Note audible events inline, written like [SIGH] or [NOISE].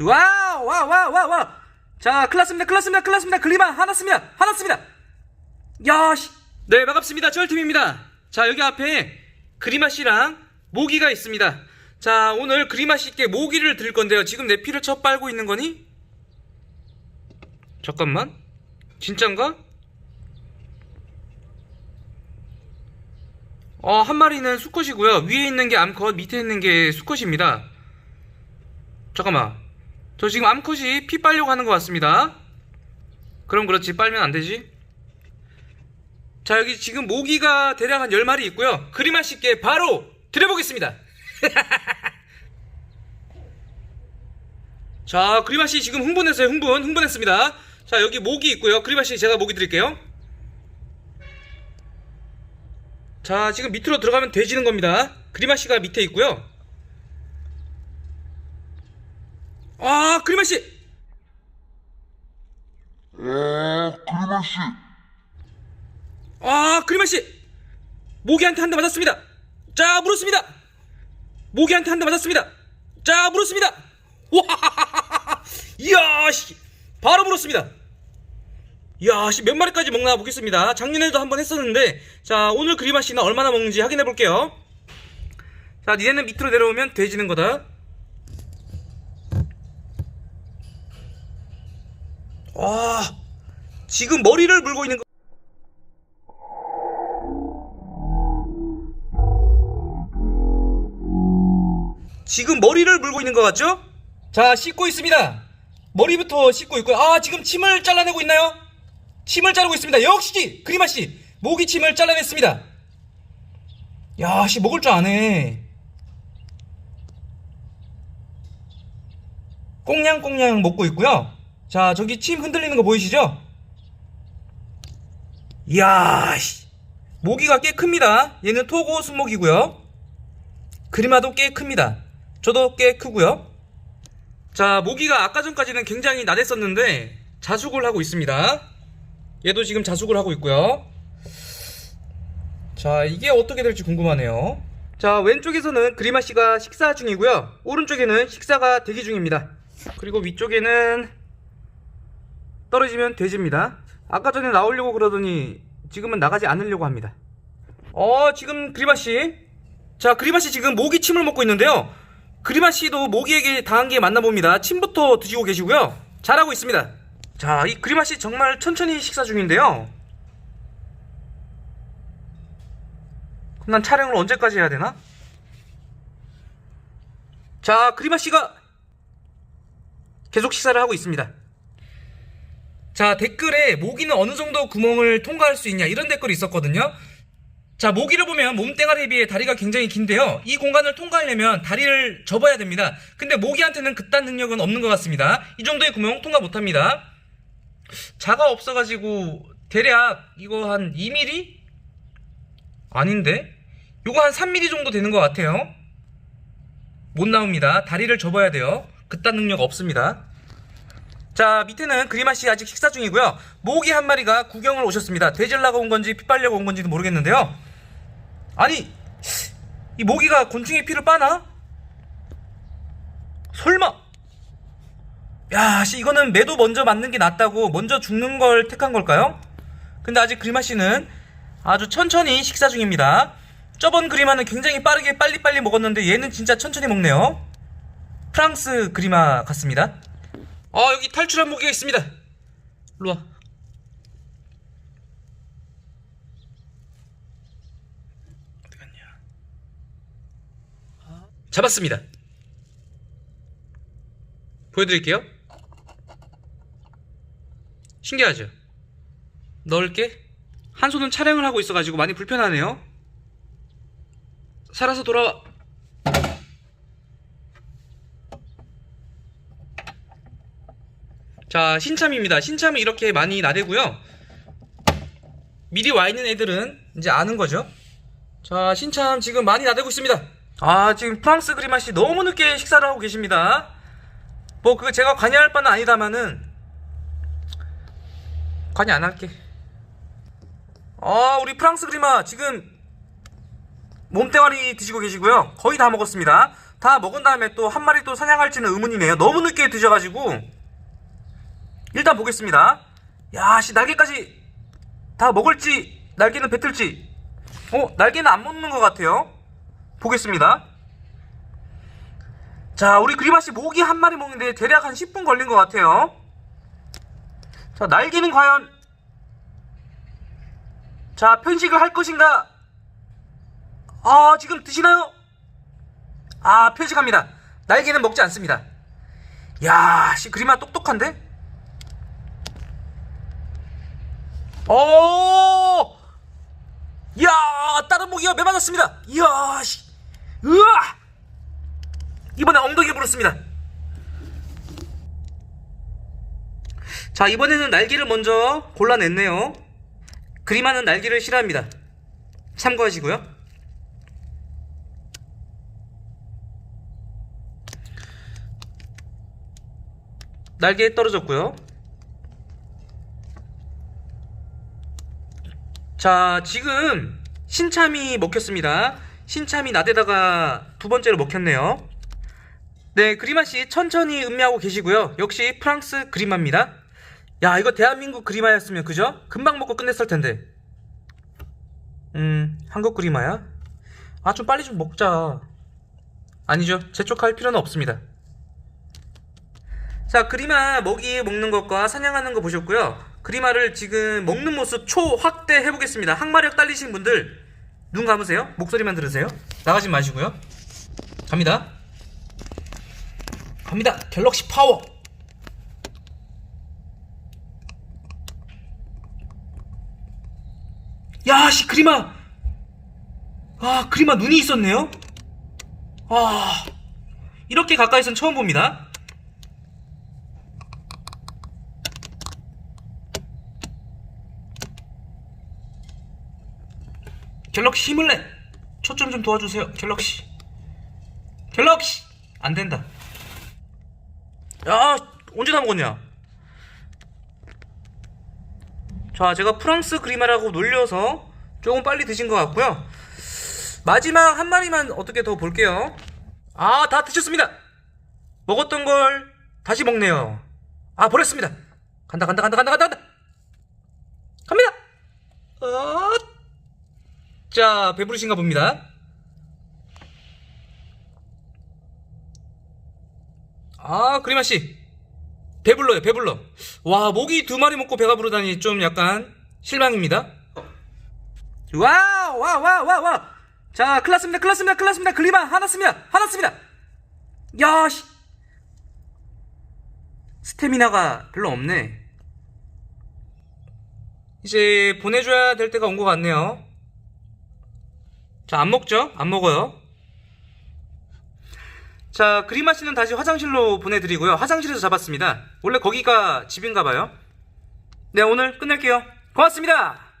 와우, 와우, 와우, 와우, 와우. 자, 클났습니다, 클났습니다, 클났습니다. 글리마, 하나습니다, 하나습니다. 야, 씨. 네, 반갑습니다. 쩔팀입니다. 자, 여기 앞에 그리마 씨랑 모기가 있습니다. 자, 오늘 그리마 씨께 모기를 드릴 건데요. 지금 내 피를 쳐 빨고 있는 거니? 잠깐만. 진짠가? 어, 한 마리는 수컷이고요. 위에 있는 게 암컷, 밑에 있는 게 수컷입니다. 잠깐만. 저 지금 암컷이 피 빨려고 하는 것 같습니다. 그럼 그렇지. 빨면 안 되지. 자, 여기 지금 모기가 대략 한 10마리 있고요. 그리마 씨께 바로 드려보겠습니다. [LAUGHS] 자, 그리마 씨 지금 흥분했어요. 흥분. 흥분했습니다. 자, 여기 모기 있고요. 그리마 씨 제가 모기 드릴게요. 자, 지금 밑으로 들어가면 돼지는 겁니다. 그리마 씨가 밑에 있고요. 아, 그리마 씨. 어, 그리마 씨. 아, 그리마 씨. 모기한테 한 대 맞았습니다. 자, 물었습니다. 모기한테 한 대 맞았습니다. 자, 물었습니다. 와, 이야, 씨, 바로 물었습니다. 이야, 씨, 몇 마리까지 먹나 보겠습니다. 작년에도 한번 했었는데, 자, 오늘 그리마 씨는 얼마나 먹는지 확인해 볼게요. 자, 니네는 밑으로 내려오면 돼지는 거다. 와, 지금 머리를 물고 있는 거. 지금 머리를 물고 있는 것 같죠? 자, 씻고 있습니다. 머리부터 씻고 있고요. 아, 지금 침을 잘라내고 있나요? 침을 자르고 있습니다. 역시 그리마 씨 모기 침을 잘라냈습니다. 야, 씨 먹을 줄 아네. 꽁냥꽁냥 먹고 있고요. 자, 저기 침 흔들리는 거 보이시죠? 이야, 씨. 모기가 꽤 큽니다. 얘는 토고 순모기고요. 그리마도 꽤 큽니다. 저도 꽤 크고요. 자, 모기가 아까 전까지는 굉장히 나댔었는데 자숙을 하고 있습니다. 얘도 지금 자숙을 하고 있고요. 자, 이게 어떻게 될지 궁금하네요. 자, 왼쪽에서는 그리마 씨가 식사 중이고요. 오른쪽에는 식사가 대기 중입니다. 그리고 위쪽에는 떨어지면 돼지입니다. 아까 전에 나오려고 그러더니 지금은 나가지 않으려고 합니다. 어, 지금 그리마 씨. 자, 그리마 씨 지금 모기 침을 먹고 있는데요. 그리마 씨도 모기에게 당한 게 맞나 봅니다. 침부터 드시고 계시고요. 잘하고 있습니다. 자, 이 그리마 씨 정말 천천히 식사 중인데요. 그럼 난 촬영을 언제까지 해야 되나? 자, 그리마 씨가 계속 식사를 하고 있습니다. 자, 댓글에 모기는 어느 정도 구멍을 통과할 수 있냐 이런 댓글이 있었거든요. 자, 모기를 보면 몸뚱아리에 비해 다리가 굉장히 긴데요. 이 공간을 통과하려면 다리를 접어야 됩니다. 근데 모기한테는 그딴 능력은 없는 것 같습니다. 이 정도의 구멍 통과 못 합니다. 자가 없어가지고 대략 이거 한 2mm? 아닌데? 이거 한 3mm 정도 되는 것 같아요. 못 나옵니다. 다리를 접어야 돼요. 그딴 능력 없습니다. 자 밑에는 그리마 씨 아직 식사 중이고요. 모기 한 마리가 구경을 오셨습니다. 돼질라고 온 건지 피 빨려고 온 건지도 모르겠는데요. 아니 이 모기가 곤충의 피를 빠나? 설마? 야, 씨 이거는 매도 먼저 맞는 게 낫다고 먼저 죽는 걸 택한 걸까요? 근데 아직 그리마 씨는 아주 천천히 식사 중입니다. 저번 그리마는 굉장히 빠르게 빨리빨리 먹었는데 얘는 진짜 천천히 먹네요. 프랑스 그리마 같습니다. 아 여기 탈출한 모기가 있습니다. 일로 와. 어디 갔냐? 아, 잡았습니다. 보여드릴게요. 신기하죠? 넓게 한 손은 촬영을 하고 있어가지고 많이 불편하네요. 살아서 돌아와. 자, 신참입니다. 신참은 이렇게 많이 나대고요. 미리 와 있는 애들은 이제 아는 거죠. 자, 신참 지금 많이 나대고 있습니다. 아, 지금 프랑스 그리마씨 너무 늦게 식사를 하고 계십니다. 뭐, 그거 제가 관여할 바는 아니다마는, 관여 안 할게. 아, 우리 프랑스 그리마 지금 몸뚱아리 드시고 계시고요. 거의 다 먹었습니다. 다 먹은 다음에 또 한 마리 또 사냥할지는 의문이네요. 너무 늦게 드셔가지고 일단 보겠습니다. 야, 씨 날개까지 다 먹을지 날개는 뱉을지. 어, 날개는 안 먹는 것 같아요. 보겠습니다. 자, 우리 그리마씨 모기 한 마리 먹는데 대략 한 10분 걸린 것 같아요. 자, 날개는 과연 자, 편식을 할 것인가? 아, 지금 드시나요? 아, 편식합니다. 날개는 먹지 않습니다. 야, 씨, 그리마 똑똑한데? 오! 이야, 다른 모기가 매 맞았습니다. 이야, 씨. 으아! 이번에 엉덩이에 물었습니다. 자, 이번에는 날개를 먼저 골라냈네요. 그리마는 날개를 싫어합니다. 참고하시고요. 날개 떨어졌고요. 자, 지금 신참이 먹혔습니다. 신참이 나대다가 두 번째로 먹혔네요. 네, 그리마 씨 천천히 음미하고 계시고요. 역시 프랑스 그리마입니다. 야, 이거 대한민국 그리마였으면 그죠? 금방 먹고 끝냈을 텐데. 음, 한국 그리마야? 아, 좀 빨리 좀 먹자. 아니죠. 재촉할 필요는 없습니다. 자, 그리마 먹이 먹는 것과 사냥하는 거 보셨고요. 그리마를 지금 먹는 모습 초 확대 해보겠습니다. 항마력 딸리신 분들 눈 감으세요. 목소리만 들으세요. 나가지 마시고요. 갑니다. 갑니다. 갤럭시 파워. 야, 씨 그리마. 아, 그리마 눈이 있었네요. 아, 이렇게 가까이선 처음 봅니다. 갤럭시 힘을 내! 초점 좀 도와주세요, 갤럭시. 갤럭시! 안 된다. 야, 언제 다 먹었냐? 자, 제가 프랑스 그리마라고 놀려서 조금 빨리 드신 것 같고요. 마지막 한 마리만 어떻게 더 볼게요. 아, 다 드셨습니다. 먹었던 걸 다시 먹네요. 아, 버렸습니다. 간다, 간다, 간다, 간다, 간다, 간다. 갑니다. 어... 자, 배부르신가 봅니다. 아, 그리마 씨. 배불러요, 배불러. 와, 모기 두 마리 먹고 배가 부르다니 좀 약간 실망입니다. 와, 와, 와, 와, 와. 자, 클났습니다, 클났습니다, 클났습니다. 그리마 하났습니다, 하났습니다. 야, 씨. 스태미나가 별로 없네. 이제 보내줘야 될 때가 온 것 같네요. 자, 안 먹죠? 안 먹어요. 자, 그리마 씨는 다시 화장실로 보내드리고요. 화장실에서 잡았습니다. 원래 거기가 집인가 봐요. 네, 오늘 끝낼게요. 고맙습니다!